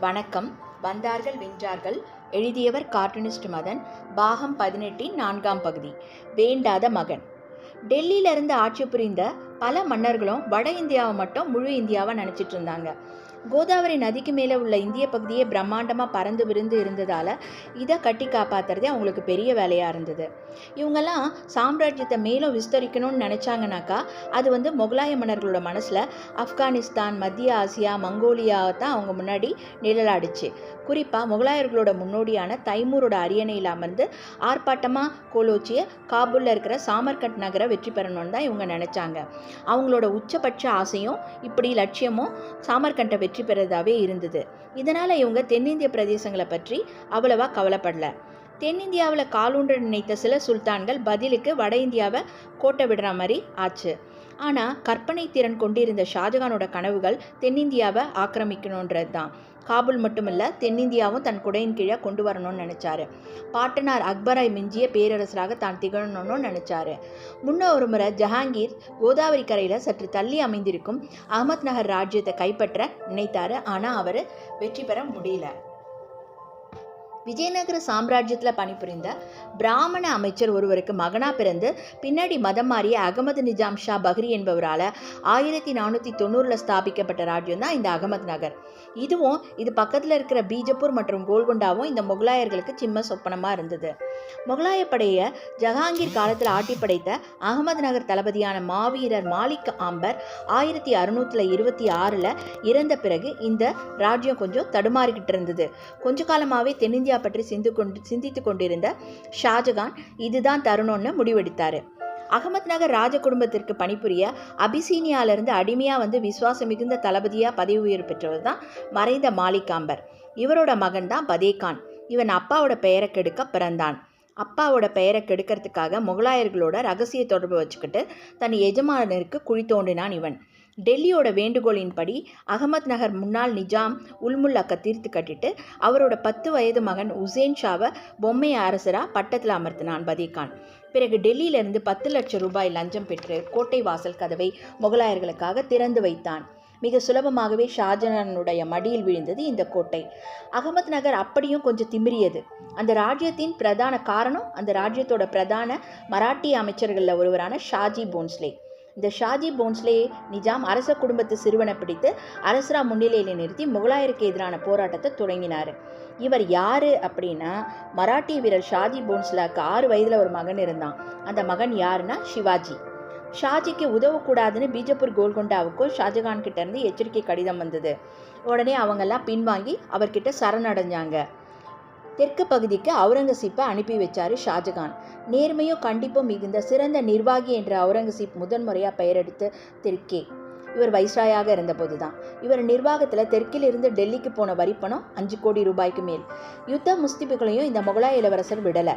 வணக்கம். வந்தார்கள் வென்றார்கள். எழுதியவர் கார்ட்டூனிஸ்ட் மதன். பாகம் பதினெட்டின் நான்காம் பகுதி. வேண்டாத மகன். டெல்லியிலிருந்து ஆட்சி புரிந்த பல மன்னர்களும் வட இந்தியாவை மட்டும் முழு இந்தியாவை நினச்சிட்டு இருந்தாங்க. கோதாவரி நதிக்கு மேலே உள்ள இந்திய பகுதியே பிரம்மாண்டமாக பறந்து விருந்து இருந்ததால் இதை கட்டி காப்பாற்றுறதே அவங்களுக்கு பெரிய வேலையாக இருந்தது. இவங்கெல்லாம் சாம்ராஜ்யத்தை மேலும் விஸ்தரிக்கணும்னு நினச்சாங்கனாக்கா அது வந்து முகலாய மன்னர்களோட மனசில் ஆப்கானிஸ்தான் மத்திய ஆசியா மங்கோலியா தான் அவங்க முன்னாடி நிழலாடுச்சு. குறிப்பாக முகலாயர்களோட முன்னோடியான தைமூரோட அரியணையில் அமர்ந்து ஆர்ப்பாட்டமாக கோலோச்சியை காபூலில் இருக்கிற சாமர்கட் நகரை வெற்றி பெறணும்னு தான் இவங்க நினச்சாங்க. அவங்களோட உச்சபட்ச ஆசையும் இப்படி லட்சியமும் சாமர்கண்டை வெற்றி வெற்றி பெறதாவே இருந்தது. இதனால் இவங்க தென்னிந்திய பிரதேசங்களை பற்றி அவ்வளவா கவலைப்படல. தென்னிந்தியாவில் காலூன்ற நினைத்த சில சுல்தான்கள் பதிலுக்கு வட இந்தியாவை கோட்டை விடுற மாதிரி ஆச்சு. ஆனால் கற்பனை திறன் கொண்டிருந்த ஷாஜகானோட கனவுகள் தென்னிந்தியாவை ஆக்கிரமிக்கணுன்றது தான் காபூல் மட்டுமில்ல தென்னிந்தியாவும் தன் குடையின் கீழே கொண்டு வரணும்னு நினச்சாரு. பாட்டனார் அக்பரை மிஞ்சிய பேரரசராக தான் திகழணும்னு நினச்சாரு. முன்ன ஒரு முறை ஜஹாங்கீர் கோதாவரி கரையில் சற்று தள்ளி அமைந்திருக்கும் அகமத் நகர் ராஜ்யத்தை கைப்பற்ற நினைத்தாரு. ஆனால் அவர் வெற்றி பெற முடியல. விஜயநகர சாம்ராஜ்யத்தில் பணிபுரிந்த பிராமண அமைச்சர் ஒருவருக்கு மகனா பிறந்து பின்னாடி மதம் மாறிய அகமது நிஜாம் ஷா பஹ்ரி என்பவரால் ஆயிரத்தி நானூற்றி தொண்ணூறில் ஸ்தாபிக்கப்பட்ட ராஜ்யம் தான் இந்த அகமது நகர். இதுவும் இது பக்கத்தில் இருக்கிற பீஜப்பூர் மற்றும் கோல்கொண்டாவும் இந்த முகலாயர்களுக்கு சிம்ம சொப்பனமாக இருந்தது. முகலாய படையை ஜஹாங்கீர் காலத்தில் ஆட்டி படைத்த அகமது நகர் தளபதியான மாவீரர் மாலிக் ஆம்பர் ஆயிரத்தி அறுநூற்றில் இருபத்தி ஆறில் இறந்த பிறகு இந்த ராஜ்யம் கொஞ்சம் தடுமாறிக்கிட்டு இருந்தது. கொஞ்ச காலமாகவே தென்னிந்தியா இந்தியா பற்றி சிந்து கொண்டு சிந்தித்து கொண்டிருந்த ஷாஜகான் இதுதான் தருணம்னு முடிவெடுத்தார். அகமத் நகர் ராஜ குடும்பத்திற்கு பணிபுரிய அபிசீனியாவிலிருந்து அடிமையாக வந்து விசுவாசம் மிகுந்த தளபதியாக பதவி உயர்வு பெற்றவர் தான் மறைந்த மாலிகாம்பர். இவரோட மகன் தான் பதேகான். இவன் அப்பாவோட பெயரை கெடுக்க பிறந்தான். அப்பாவோட பெயரை கெடுக்கிறதுக்காக முகலாயர்களோட ரகசிய தொடர்பு வச்சுக்கிட்டு தன் எஜமானருக்கு குழி தோண்டினான் இவன். டெல்லியோட வேண்டுகோளின்படி அகமத் நகர் முன்னாள் நிஜாம் உல்முல் தீர்த்து கட்டிட்டு அவரோட பத்து வயது மகன் உசேன் ஷாவை பொம்மை அரசராக பட்டத்தில் அமர்த்தினான் பதீகான் பிறகு டெல்லியிலிருந்து பத்து லட்சம் ரூபாய் லஞ்சம் பெற்று கோட்டை வாசல் கதவை முகலாயர்களுக்காக திறந்து வைத்தான். மிக சுலபமாகவே ஷாஜகானுடைய மடியில் விழுந்தது இந்த கோட்டை. அகமத் நகர் அப்படியும் கொஞ்சம் திமிரியது அந்த ராஜ்யத்தின் பிரதான காரணம் அந்த ராஜ்யத்தோட பிரதான மராட்டிய அமைச்சர்களில் ஒருவரான ஷாஜி போன்ஸ்லே. இந்த ஷாஜி போன்ஸ்லே நிஜாம் அரச குடும்பத்து சிறுவனை பிடித்து அரசரா முன்னிலையில் நிறுத்தி முகலாயருக்கு எதிரான போராட்டத்தை தொடங்கினார். இவர் யார் அப்படின்னா மராட்டிய வீரர் ஷாஜி போன்ஸ்லாக்கு ஆறு வயதில் ஒரு மகன் இருந்தான். அந்த மகன் யாருன்னா சிவாஜி ஷாஜிக்கு உதவக்கூடாதுன்னு பீஜப்பூர் கோல்கொண்டாவுக்கும் ஷாஜகான் கிட்டேருந்து எச்சரிக்கை கடிதம் வந்தது. உடனே அவங்கெல்லாம் பின்வாங்கி அவர்கிட்ட சரணடைஞ்சாங்க. தெற்கு பகுதிக்கு அவுரங்கசீப்பை அனுப்பி வச்சார் ஷாஜகான். நேர்மையும் கண்டிப்பும் மிகுந்த சிறந்த நிர்வாகி என்ற அவுரங்கசீப் முதன்முறையாக பெயரெடுத்து தெற்கே இவர் வைஸ்ராயாக இருந்தபோது தான் இவர் நிர்வாகத்தில் தெற்கிலிருந்து டெல்லிக்கு போன வரிப்பணம் அஞ்சு கோடி ரூபாய்க்கு மேல். யுத்த முஸ்திப்புகளையும் இந்த முகலாய இளவரசர் விடலை.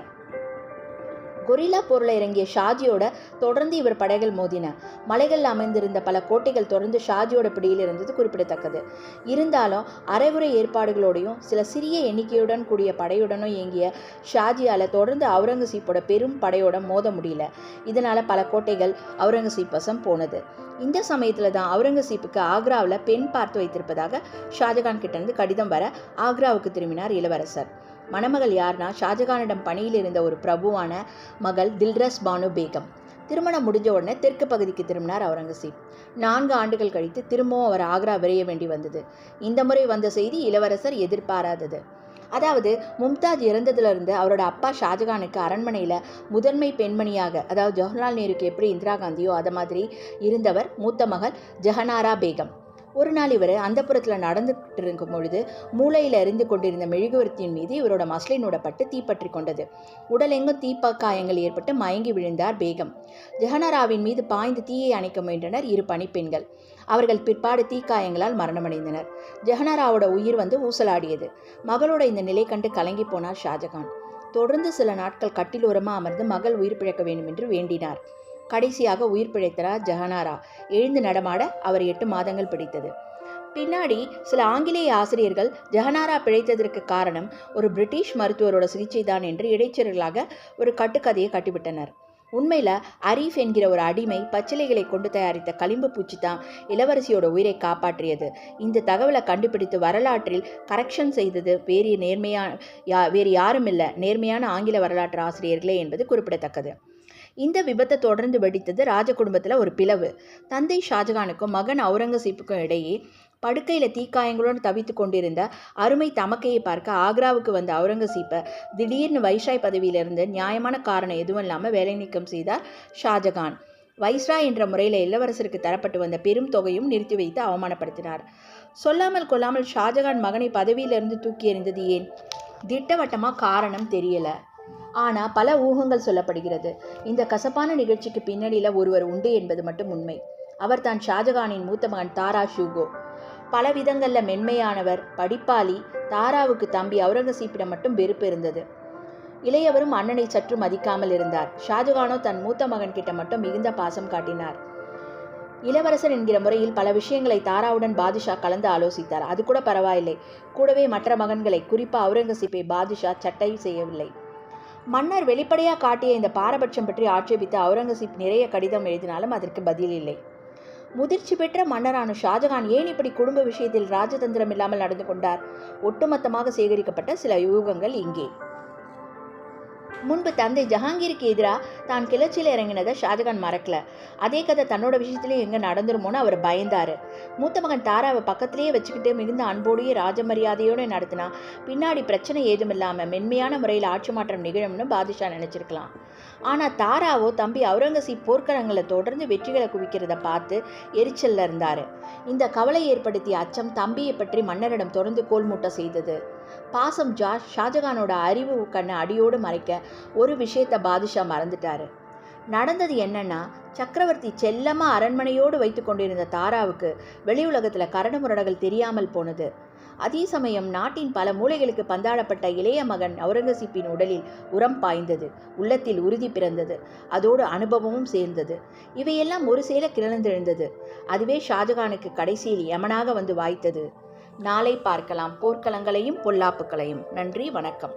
கொரில்லா பொருளை இறங்கிய ஷாஜியோட தொடர்ந்து இவர் படைகள் மோதின மலைகளில் அமைந்திருந்த பல கோட்டைகள் தொடர்ந்து ஷாஜியோட பிடியில் இருந்தது குறிப்பிடத்தக்கது. இருந்தாலும் அரைகுறை ஏற்பாடுகளோடையும் சில சிறிய எண்ணிக்கையுடன் கூடிய படையுடனும் இயங்கிய ஷாஜியால் தொடர்ந்து அவுரங்கசீப்போட பெரும் படையோட மோத முடியல. இதனால் பல கோட்டைகள் அவுரங்கசீப் வசம் போனது. இந்த சமயத்தில் தான் அவுரங்கசீப்புக்கு ஆக்ராவில் பெண் பார்த்து வைத்திருப்பதாக ஷாஜகான் கிட்டேருந்து கடிதம் வர ஆக்ராவுக்கு திரும்பினார் இளவரசர். மணமகள் யார்னா ஷாஜகானிடம் பணியில் இருந்த ஒரு பிரபுவான மகள் தில்ரஸ் பானு பேகம். திருமணம் முடிஞ்ச உடனே தெற்கு பகுதிக்கு திரும்பினார் அவுரங்கசீப். நான்கு ஆண்டுகள் கழித்து திரும்பவும் அவர் ஆக்ரா விரைய வேண்டி வந்தது. இந்த முறை வந்த செய்தி இளவரசர் எதிர்பாராதது. அதாவது மும்தாஜ் இறந்ததுலேருந்து அவரோட அப்பா ஷாஜகானுக்கு அரண்மனையில் முதன்மை பெண்மணியாக அதாவது ஜவஹர்லால் நேருக்கு எப்படி இந்திரா காந்தியோ அதை மாதிரி இருந்தவர் மூத்த மகள் ஜஹனாரா பேகம். ஒரு நாள் இவர் அந்த புறத்தில் நடந்துகிட்டு இருக்கும் பொழுது மூளையில் எரிந்து கொண்டிருந்த மெழுகுவர்த்தியின் மீது இவரோட மஸ்லினோட பட்டு தீப்பற்றி கொண்டது. உடலெங்கும் தீப்பக்காயங்கள் ஏற்பட்டு மயங்கி விழுந்தார் பேகம். ஜெகனராவின் மீது பாய்ந்து தீயை அணைக்க முயன்றனர் இரு பணிப்பெண்கள். அவர்கள் பிற்பாடு தீக்காயங்களால் மரணமடைந்தனர். ஜெகனராவோட உயிர் வந்து ஊசலாடியது. மகளோட இந்த நிலை கண்டு கலங்கி போனார் ஷாஜகான். தொடர்ந்து சில நாட்கள் கட்டிலோரமாக அமர்ந்து மகள் உயிர் பிழைக்க வேண்டும் என்று வேண்டினார். கடைசியாக உயிர் பிழைத்தார் ஜஹனாரா. எழுந்து நடமாட அவர் எட்டு மாதங்கள் பிடித்தது. பின்னாடி சில ஆங்கிலேய ஆசிரியர்கள் ஜஹனாரா பிழைத்ததற்கு காரணம் ஒரு பிரிட்டிஷ் மருத்துவரோட சிகிச்சை தான் என்று இடைச்செருகளாக ஒரு கட்டுக்கதையை கட்டிவிட்டனர். உண்மையில் அரீஃப் என்கிற ஒரு அடிமை பச்சிலைகளை கொண்டு தயாரித்த களிம்பு பூச்சி தான் இளவரசியோட உயிரை காப்பாற்றியது. இந்த தகவலை கண்டுபிடித்து வரலாற்றில் கரெக்ஷன் செய்தது வேறு நேர்மையான யா வேறு யாரும் இல்லை நேர்மையான ஆங்கில வரலாற்று ஆசிரியர்களே என்பது குறிப்பிடத்தக்கது. இந்த விபத்தை தொடர்ந்து வெடித்தது ராஜ குடும்பத்தில் ஒரு பிளவு. தந்தை ஷாஜகானுக்கும் மகன் அவுரங்கசீப்புக்கும் இடையே படுக்கையில் தீக்காயங்களுடன் தவித்து கொண்டிருந்த அருமை தமக்கையை பார்க்க ஆக்ராவுக்கு வந்த அவுரங்கசீப்பை திடீர்னு வைஷாய் பதவியிலிருந்து நியாயமான காரணம் எதுவும் இல்லாமல் வேலை நீக்கம் செய்தார் ஷாஜகான். வைஸ்ராய் என்ற முறையில் இளவரசருக்கு தரப்பட்டு வந்த பெரும் தொகையும் நிறுத்தி வைத்து அவமானப்படுத்தினார். சொல்லாமல் கொள்ளாமல் ஷாஜகான் மகனை பதவியிலிருந்து தூக்கி எறிந்தது ஏன்? திட்டவட்டமாக காரணம் தெரியலை. ஆனால் பல ஊகங்கள் சொல்லப்படுகிறது. இந்த கசப்பான நிகழ்ச்சிக்கு பின்னணியில் ஒருவர் உண்டு என்பது மட்டும் உண்மை. அவர் தான் ஷாஜகானின் மூத்த மகன் தாரா ஷூகோ. பல விதங்களில் மென்மையானவர் படிப்பாளி தாராவுக்கு தம்பி அவுரங்கசீப்பிடம் மட்டும் வெறுப்பு இருந்தது. இளையவரும் அண்ணனை சற்று மதிக்காமல் இருந்தார். ஷாஜகானோ தன் மூத்த மகன் கிட்ட மட்டும் மிகுந்த பாசம் காட்டினார். இளவரசர் என்கிற முறையில் பல விஷயங்களை தாராவுடன் பாதுஷா கலந்து ஆலோசித்தார். அது கூட பரவாயில்லை. கூடவே மற்ற மகன்களை குறிப்பாக அவுரங்கசீப்பை பாதுஷா சட்டை செய்யவில்லை. மன்னர் வெளிப்படையாக காட்டிய இந்த பாரபட்சம் பற்றி ஆட்சேபித்து அவுரங்கசீப் நிறைய கடிதம் எழுதினாலும் அதற்கு பதில் இல்லை. முதிர்ச்சி பெற்ற மன்னரான ஷாஜகான் ஏன் இப்படி குடும்ப விஷயத்தில் ராஜதந்திரம் இல்லாமல் நடந்து கொண்டார்? ஒட்டுமொத்தமாக சேகரிக்கப்பட்ட சில யூகங்கள் இங்கே. முன்பு தந்தை ஜஹாங்கீருக்கு எதிராக தான் கிளர்ச்சியில் இறங்கினதை ஷாஜகான் மறக்கல. அதே கதை தன்னோட விஷயத்துலேயும் எங்கே நடந்துருமோன்னு அவர் பயந்தார். மூத்த மகன் தாராவை பக்கத்திலேயே வச்சுக்கிட்டு மிகுந்த அன்போடையே ராஜமரியாதையோடு நடத்தினா பின்னாடி பிரச்சனை ஏதும் இல்லாமல் மென்மையான முறையில் ஆட்சி மாற்றம் நிகழும்னு பாதுஷா நினச்சிருக்கலாம். ஆனால் தாராவோ தம்பி அவுரங்கசீப் போர்க்களங்களை தொடர்ந்து வெற்றிகளை குவிக்கிறத பார்த்து எரிச்சலில் இருந்தார். இந்த கவலை ஏற்படுத்திய அச்சம் தம்பியை பற்றி மன்னரிடம் தொடர்ந்து கோல்மூட்ட செய்தது. பாசம் ஜா ஷாஜகானோட அறிவு கண்ணை அடியோடு மறைக்க ஒரு விஷயத்தை பாதுஷா மறந்துட்டாரு. நடந்தது என்னன்னா சக்கரவர்த்தி செல்லமாக அரண்மனையோடு வைத்து கொண்டிருந்த தாராவுக்கு வெளி உலகத்தில் கரடுமுரடகள் தெரியாமல் போனது. அதே சமயம் நாட்டின் பல மூலைகளுக்கு பந்தாடப்பட்ட இளைய மகன் அவுரங்கசீப்பின் உடலில் உரம் பாய்ந்தது உள்ளத்தில் உறுதி பிறந்தது அதோடு அனுபவமும் சேர்ந்தது. இவையெல்லாம் ஒரு சேல கிளந்தெழுந்தது அதுவே ஷாஜகானுக்கு கடைசியில் யமனாக வந்து வாய்த்தது. நாளை பார்க்கலாம். போர்க்களங்களையும் பொல்லாப்புக்களையும் நன்றி வணக்கம்.